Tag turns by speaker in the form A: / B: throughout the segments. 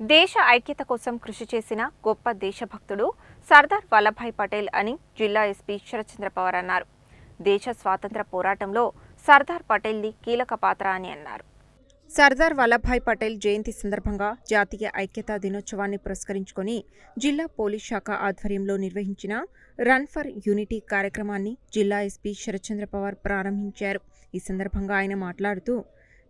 A: దేశ ఐక్యత కోసం కృషి చేసిన గొప్ప దేశభక్తుడు సర్దార్ వల్లభాయ్ పటేల్ అని జిల్లా ఎస్పీ శరత్చంద్ర పవార్ అన్నారు. దేశ స్వాతంత్ర పోరాటంలో సర్దార్ పటేల్ది కీలక పాత్ర అని అన్నారు. సర్దార్ వల్లభాయ్ పటేల్ జయంతి సందర్భంగా జాతీయ ఐక్యతా దినోత్సవాన్ని పురస్కరించుకొని జిల్లా పోలీస్ శాఖ ఆధ్వర్యంలో నిర్వహించిన రన్ ఫర్ యూనిటీ కార్యక్రమాన్ని జిల్లా ఎస్పీ శరత్చంద్ర పవార్ ప్రారంభించారు. ఈ సందర్భంగా ఆయన మాట్లాడుతూ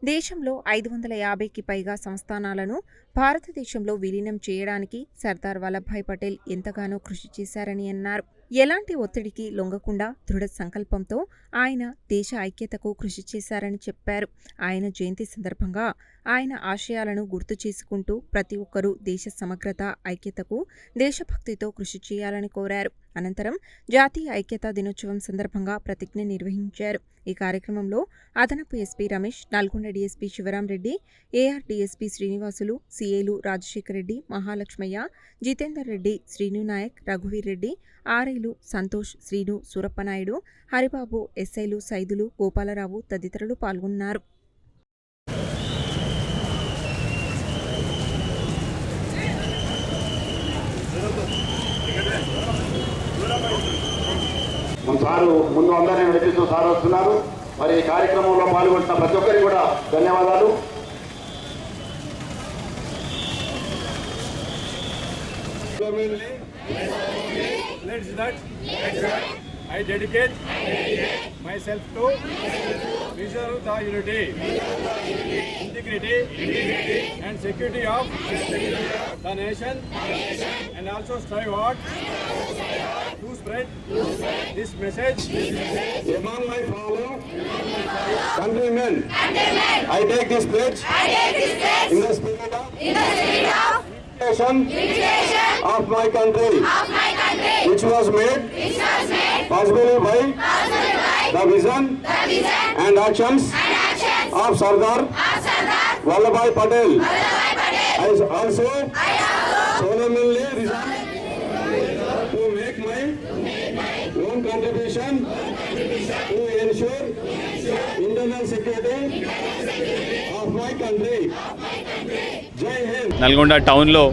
A: దేశంలో ఐదు వందల యాభైకి పైగా సంస్థానాలను భారతదేశంలో విలీనం చేయడానికి సర్దార్ వల్లభాయ్ పటేల్ ఎంతగానో కృషి చేశారని అన్నారు. ఎలాంటి ఒత్తిడికి లొంగకుండా దృఢ సంకల్పంతో ఆయన దేశ ఐక్యతకు కృషి చేశారని చెప్పారు. ఆయన జయంతి సందర్భంగా ఆయన ఆశయాలను గుర్తు చేసుకుంటూ ప్రతి ఒక్కరూ దేశ సమగ్రత ఐక్యతకు దేశభక్తితో కృషి చేయాలని కోరారు. అనంతరం జాతీయ ఐక్యతా దినోత్సవం సందర్భంగా ప్రతిజ్ఞ నిర్వహించారు. ఈ కార్యక్రమంలో అదనపు SP Ramesh Nalgonda DSP Sivaram Reddy AR DSP Srinivasulu సీఏలు Rajasekhar Reddy Mahalakshmaiah Jitender Reddy Srinu Naik రఘువీర్ రెడ్డి ఆర్ఐలు సంతోష్ శ్రీను సూరప్పనాయుడు హరిబాబు ఎస్ఐలు సైదులు గోపాలరావు తదితరులు పాల్గొన్నారు.
B: మన సారు ముందు అందరినీ నడిపిస్తూ సార్ వస్తున్నారు. మరి ఈ కార్యక్రమంలో పాల్గొంటున్న ప్రతి ఒక్కరికి కూడా ధన్యవాదాలు.
C: Let's that. I dedicate myself to preserve the unity, integrity, and security of the nation, and also strive hard to spread this message
B: among my fellow countrymen. I take this pledge in the spirit of unification of my country, which was made possible by the vision and options of Sardar Vallabhbhai Patel also solemnly resolve to make my own contribution to ensure internal of my country Jai Hind
D: Nalgonda టౌన్లో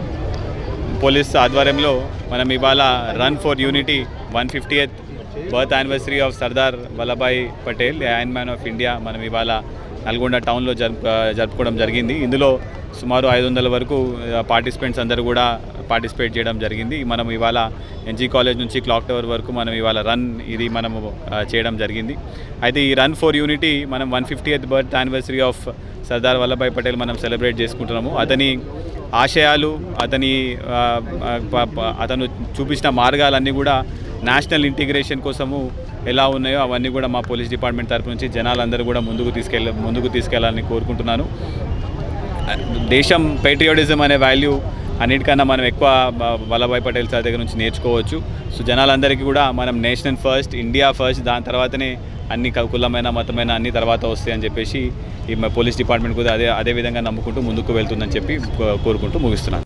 D: police ఆధ్వర్యంలో మనం ఇవాళ run for unity one fifty eighth birth anniversary of Sardar Vallabhbhai Patel iron man of India మనం ఇవాళ నల్గొండ టౌన్లో జరుపు జరుపుకోవడం జరిగింది. ఇందులో సుమారు ఐదు వందల వరకు పార్టిసిపెంట్స్ అందరూ కూడా పార్టిసిపేట్ చేయడం జరిగింది. మనం ఇవాళ ఎన్జీ కాలేజ్ నుంచి క్లాక్ టవర్ వరకు మనం ఇవాళ రన్ ఇది మనము చేయడం జరిగింది. అయితే ఈ రన్ ఫర్ యూనిటీ మనం one fifty eighth birth anniversary of Sardar Vallabhbhai Patel మనం సెలబ్రేట్ చేసుకుంటున్నాము. అతని ఆశయాలు అతని అతను చూపించిన మార్గాలన్నీ కూడా నేషనల్ ఇంటిగ్రేషన్ కోసము ఎలా ఉన్నాయో అవన్నీ కూడా మా పోలీస్ డిపార్ట్మెంట్ తరపు నుంచి జనాలందరూ కూడా ముందుకు తీసుకెళ్ళ ముందుకు తీసుకెళ్ళాలని కోరుకుంటున్నాను. దేశం పేట్రియాటిజం అనే వాల్యూ అన్నిటికన్నా మనం ఎక్కువ వల్లభాయ్ పటేల్ సార్ దగ్గర నుంచి నేర్చుకోవచ్చు. సో జనాలందరికీ కూడా మనం నేషనల్ ఫస్ట్ ఇండియా ఫస్ట్ దాని తర్వాతనే అన్ని కులమైన మతమైన అన్ని తర్వాత వస్తాయని చెప్పేసి ఈ పోలీస్ డిపార్ట్మెంట్ కూడా అదే అదే విధంగా నమ్ముకుంటూ ముందుకు వెళ్తుందని చెప్పి కోరుకుంటూ ముగిస్తున్నాను.